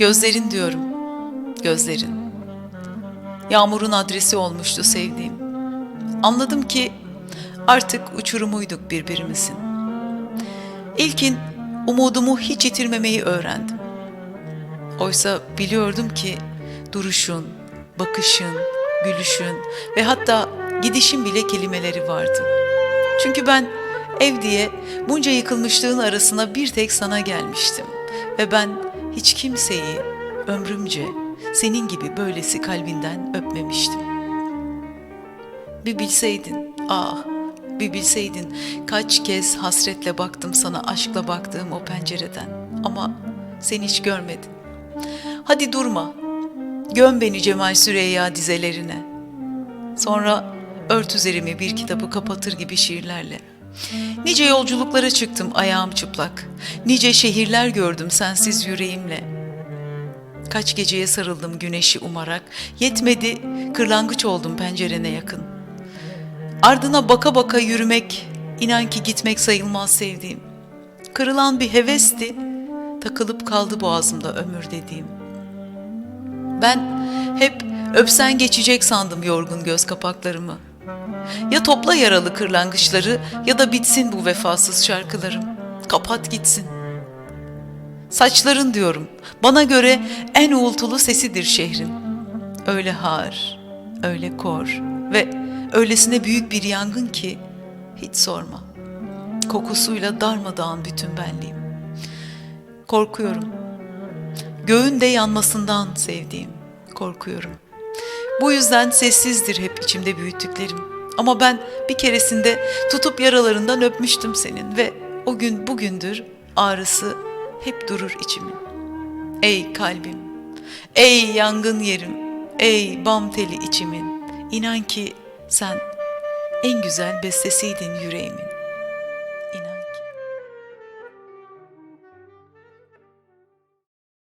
Gözlerin diyorum. Gözlerin. Yağmurun adresi olmuştu sevdiğim. Anladım ki artık uçurumuyduk birbirimizin. İlkin umudumu hiç yitirmemeyi öğrendim. Oysa biliyordum ki duruşun, bakışın, gülüşün ve hatta gidişin bile kelimeleri vardı. Çünkü ben ev diye bunca yıkılmışlığın arasına bir tek sana gelmiştim. Ve ben hiç kimseyi ömrümce senin gibi böylesi kalbinden öpmemiştim. Bir bilseydin, ah bir bilseydin kaç kez hasretle baktım sana aşkla baktığım o pencereden. Ama sen hiç görmedin. Hadi durma, göm beni Cemal Süreyya dizelerine. Sonra ört üzerimi bir kitabı kapatır gibi şiirlerle. Nice yolculuklara çıktım ayağım çıplak. Nice şehirler gördüm sensiz yüreğimle. Kaç geceye sarıldım güneşi umarak. Yetmedi kırlangıç oldum pencerene yakın. Ardına baka baka yürümek, inan ki gitmek sayılmaz sevdiğim. Kırılan bir hevesti, takılıp kaldı boğazımda ömür dediğim. Ben hep öpsen geçecek sandım yorgun göz kapaklarımı. Ya topla yaralı kırlangıçları ya da bitsin bu vefasız şarkılarım. Kapat gitsin. Saçların diyorum. Bana göre en uğultulu sesidir şehrin. Öyle har, öyle kor ve öylesine büyük bir yangın ki hiç sorma. Kokusuyla darmadağın bütün benliğim. Korkuyorum. Göğün de yanmasından sevdiğim. Korkuyorum. Bu yüzden sessizdir hep içimde büyüttüklerim. Ama ben bir keresinde tutup yaralarından öpmüştüm senin ve o gün bugündür ağrısı hep durur içimin. Ey kalbim, ey yangın yerim, ey bam teli içimin. İnan ki sen en güzel bestesiydin yüreğimin.